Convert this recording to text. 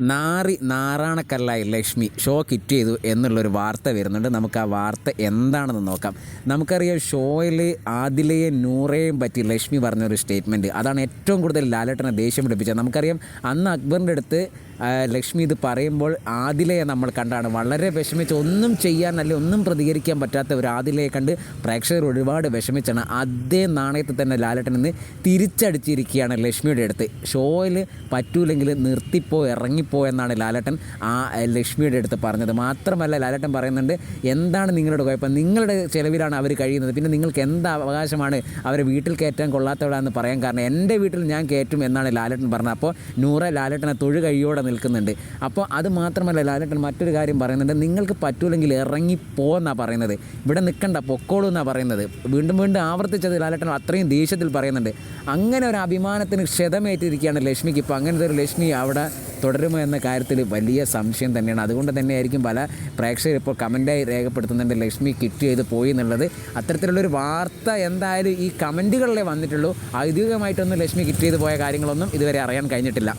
നാറി നാറാണക്കല്ലായി Lakshmi show kit ചെയ്തു എന്നുള്ളൊരു വാർത്ത വരുന്നുണ്ട്. നമുക്ക് ആ വാർത്ത എന്താണെന്ന് നോക്കാം. നമുക്കറിയാം ഷോയിൽ ആദിലയെ നൂറേയും പറ്റി ലക്ഷ്മി പറഞ്ഞൊരു സ്റ്റേറ്റ്മെന്റ് അതാണ് ഏറ്റവും കൂടുതൽ ലാലേട്ടനെ ദേഷ്യം പിടിപ്പിച്ചത്. നമുക്കറിയാം അന്ന് അക്ബറിന്റെ അടുത്ത് ലക്ഷ്മി ഇത് പറയുമ്പോൾ ആദിലയെ നമ്മൾ കണ്ടാണ്. വളരെ വിഷമിച്ച് ഒന്നും ചെയ്യാൻ അല്ലെ ഒന്നും പ്രതികരിക്കാൻ പറ്റാത്ത ഒരു ആദിലയെ കണ്ട് പ്രേക്ഷകർ ഒരുപാട് വിഷമിച്ചാണ് അതേ നാണയത്തിൽ തന്നെ ലാലേട്ടൻ ഇന്ന് തിരിച്ചടിച്ചിരിക്കുകയാണ് ലക്ഷ്മിയുടെ അടുത്ത്. ഷോയിൽ പറ്റൂലെങ്കിൽ നിർത്തിപ്പോ ഇറങ്ങിപ്പോ എന്നാണ് ലാലേട്ടൻ ആ ലക്ഷ്മിയുടെ അടുത്ത് പറഞ്ഞത്. മാത്രമല്ല ലാലേട്ടൻ പറയുന്നുണ്ട് എന്താണ് നിങ്ങളുടെ കുഴപ്പം? നിങ്ങളുടെ ചിലവിലാണ് അവർ കഴിയുന്നത്. പിന്നെ നിങ്ങൾക്ക് എന്ത് അവകാശമാണ് അവരെ വീട്ടിൽ കയറ്റാൻ കൊള്ളാത്തവരാന്ന് പറയാൻ കാരണം എന്റെ വീട്ടിൽ ഞാൻ കയറ്റും എന്നാണ് ലാലേട്ടൻ പറഞ്ഞത്. അപ്പോൾ നൂറ ലാലേട്ടനെ തൊഴു കഴിയോടെ നിൽക്കുന്നുണ്ട്. അപ്പോൾ അത് മാത്രമല്ല ലാലേട്ടൻ മറ്റൊരു കാര്യം പറയുന്നുണ്ട്. നിങ്ങൾക്ക് പറ്റൂലെങ്കിൽ ഇറങ്ങിപ്പോ എന്നാണ് പറയുന്നത്. ഇവിടെ നിൽക്കണ്ട പൊക്കോളൂ എന്നാണ് പറയുന്നത്. വീണ്ടും വീണ്ടും ആവർത്തിച്ചത് ലാലേട്ടൻ അത്രയും ദേഷ്യത്തിൽ പറയുന്നുണ്ട്. അങ്ങനെ ഒരു അഭിമാനത്തിന് ക്ഷതമേറ്റിരിക്കുകയാണ് ലക്ഷ്മിക്ക്. ഇപ്പോൾ അങ്ങനത്തെ ഒരു ലക്ഷ്മി അവിടെ തുടരുമോ എന്ന കാര്യത്തിൽ വലിയ സംശയം തന്നെയാണ്. അതുകൊണ്ട് തന്നെയായിരിക്കും പല പ്രേക്ഷകർ ഇപ്പോൾ കമന്റായി രേഖപ്പെടുത്തുന്നുണ്ട് ലക്ഷ്മി കിറ്റ് ചെയ്ത് പോയി എന്നുള്ളത്. അത്തരത്തിലുള്ളൊരു വാർത്ത എന്തായാലും ഈ കമന്റുകളിലേ വന്നിട്ടുള്ളൂ. ഔദ്യോഗികമായിട്ടൊന്നും ലക്ഷ്മി കിറ്റ് ചെയ്ത് പോയ കാര്യങ്ങളൊന്നും ഇതുവരെ അറിയാൻ കഴിഞ്ഞിട്ടില്ല.